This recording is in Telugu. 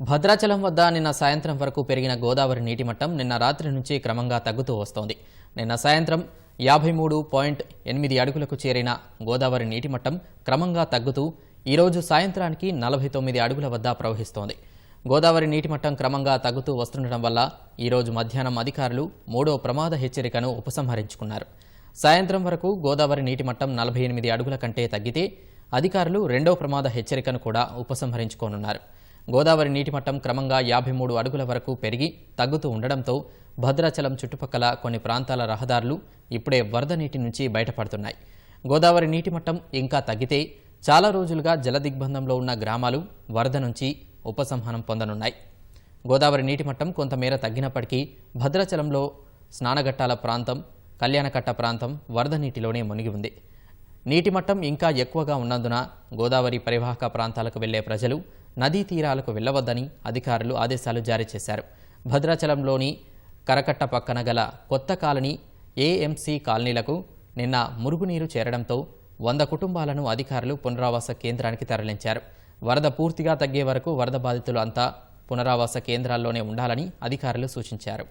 భద్రాచలం వద్ద నిన్న సాయంత్రం వరకు పెరిగిన గోదావరి నీటి మట్టం నిన్న రాత్రి నుంచి క్రమంగా తగ్గుతూ వస్తోంది. నిన్న సాయంత్రం యాభై మూడు పాయింట్ ఎనిమిది అడుగులకు చేరిన గోదావరి నీటి మట్టం క్రమంగా తగ్గుతూ ఈరోజు సాయంత్రానికి నలభై తొమ్మిది అడుగుల వద్ద ప్రవహిస్తోంది. గోదావరి నీటి మట్టం క్రమంగా తగ్గుతూ వస్తుండటం వల్ల ఈరోజు మధ్యాహ్నం అధికారులు మూడో ప్రమాద హెచ్చరికను ఉపసంహరించుకున్నారు. సాయంత్రం వరకు గోదావరి నీటి మట్టం నలభై ఎనిమిది అడుగుల కంటే తగ్గితే అధికారులు రెండో ప్రమాద హెచ్చరికను కూడా ఉపసంహరించుకోనున్నారు. గోదావరి నీటి మట్టం క్రమంగా యాభై మూడు అడుగుల వరకు పెరిగి తగ్గుతూ ఉండడంతో భద్రాచలం చుట్టుపక్కల కొన్ని ప్రాంతాల రహదారులు ఇప్పుడే వరద నీటి నుంచి బయటపడుతున్నాయి. గోదావరి నీటి మట్టం ఇంకా తగ్గితే చాలా రోజులుగా జలదిగ్బంధంలో ఉన్న గ్రామాలు వరద నుంచి ఉపసంహనం పొందనున్నాయి. గోదావరి నీటి మట్టం కొంతమేర తగ్గినప్పటికీ భద్రాచలంలో స్నానఘట్టాల ప్రాంతం కళ్యాణకట్ట ప్రాంతం వరద నీటిలోనే మునిగి ఉంది. నీటి మట్టం ఇంకా ఎక్కువగా ఉన్నందున గోదావరి పరివాహక ప్రాంతాలకు వెళ్ళే ప్రజలు నదీ తీరాలకు వెళ్ళవద్దని అధికారులు ఆదేశాలు జారీ చేశారు. భద్రాచలంలోని కరకట్ట పక్కన గల కొత్త కాలనీ ఏఎంసీ కాలనీలకు నిన్న మురుగునీరు చేరడంతో వంద కుటుంబాలను అధికారులు పునరావాస కేంద్రానికి తరలించారు. వరద పూర్తిగా తగ్గే వరకు వరద బాధితులు అంతా పునరావాస కేంద్రాల్లోనే ఉండాలని అధికారులు సూచించారు.